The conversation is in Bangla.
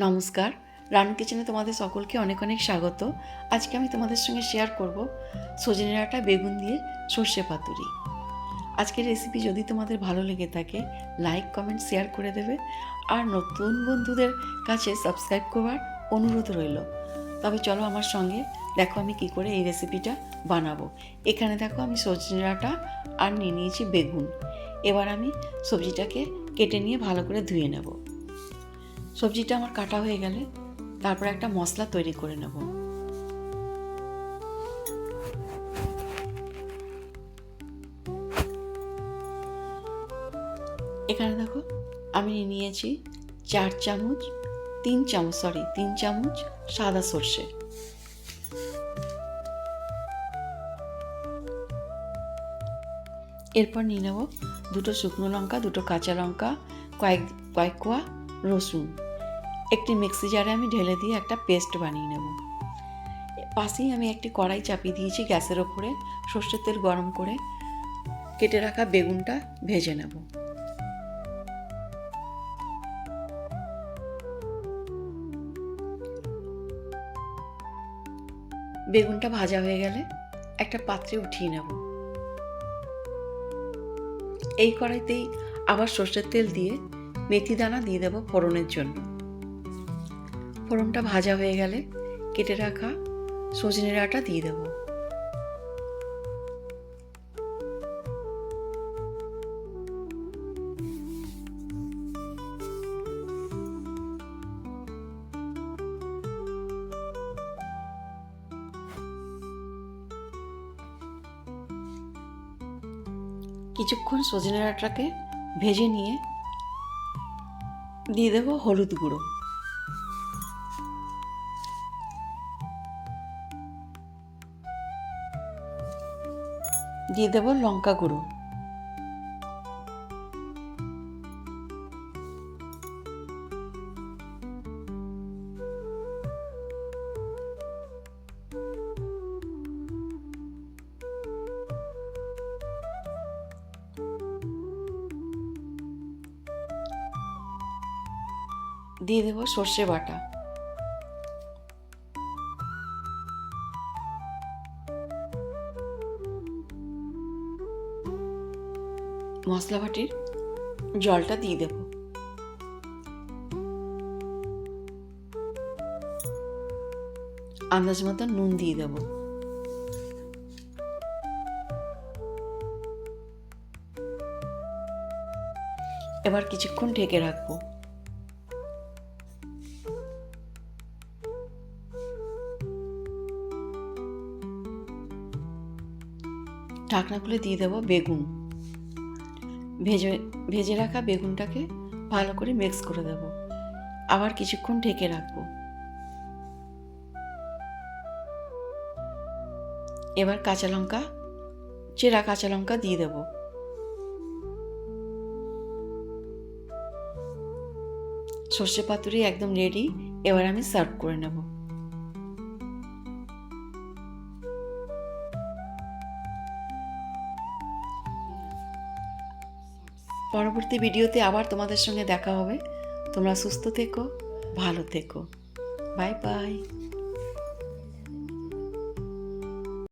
নমস্কার, রান কিচেনে তোমাদের সকলকে অনেক অনেক স্বাগত। আজকে আমি তোমাদের সঙ্গে শেয়ার করব সজনে ডাঁটা, বেগুন দিয়ে সর্ষে পাতুরি। আজকের রেসিপি যদি তোমাদের ভালো লেগে থাকে লাইক কমেন্ট শেয়ার করে দেবে। আর নতুন বন্ধুদের কাছে সাবস্ক্রাইব করবার অনুরোধ রইল। তবে চলো আমার সঙ্গে দেখো আমি কি করে এই রেসিপিটা বানাবো। এখানে দেখো আমি সজনে ডাঁটা আর নিয়ে নিয়েছি বেগুন। এবার আমি সবজিটাকে কেটে নিয়ে ভালো করে ধুয়ে নেব। সবজিটা আমার কাটা হয়ে গেলে তারপর একটা মশলা তৈরি করে নেব। এখানে দেখো, আমি নিয়েছি চার চামচ, তিন চামচ সরি তিন চামচ সাদা সর্ষে। এরপর নিয়ে নেব দুটো শুকনো লঙ্কা, দুটো কাঁচা লঙ্কা, কয়েক কয়েক কোয়া রসুন। একটি মিক্সি জারে আমি ঢেলে দিয়ে একটা পেস্ট বানিয়ে নেব। পাশেই আমি একটি কড়াই চাপিয়ে দিয়েছি গ্যাসের ওপরে সর্ষের তেল গরম করে কেটে রাখা বেগুনটা ভেজে নেব। বেগুনটা ভাজা হয়ে গেলে একটা পাত্রে উঠিয়ে নেব। এই কড়াইতেই আবার সর্ষের তেল দিয়ে মেথি দানা দিয়ে দেবো ফোড়নের জন্য। ফোড়নটা ভাজা হয়ে গেলে কেটে রাখা সজনে ডাঁটা দিয়ে দেবো। কিছুক্ষণ সজনে ডাঁটাকে ভেজে নিয়ে দিয়ে দেবো হলুদ গুঁড়ো। দিয়ে দেব লঙ্কা গুঁড়ো। দিয়ে দেবো সর্ষে বাটা। মশলা বাটির জলটা দিয়ে দেব। আন্দাজ মতো নুন দিয়ে দেব। এবার কিছুক্ষণ ঢেকে রাখব। ঢাকনা খুলে দিয়ে দেবো বেগুন। ভেজে ভেজে রাখা বেগুনটাকে ভালো করে মিক্স করে দেব। আবার কিছুক্ষণ ঢেকে রাখব। এবার কাঁচা লঙ্কা, চেরা কাঁচা লঙ্কা দিয়ে দেব। সর্ষে পাতুরি একদম রেডি এবার আমি সার্ভ করে নেব। পরবর্তী ভিডিওতে আবার তোমাদের সঙ্গে দেখা হবে। তোমরা সুস্থ থেকো ভালো থেকো। Bye bye.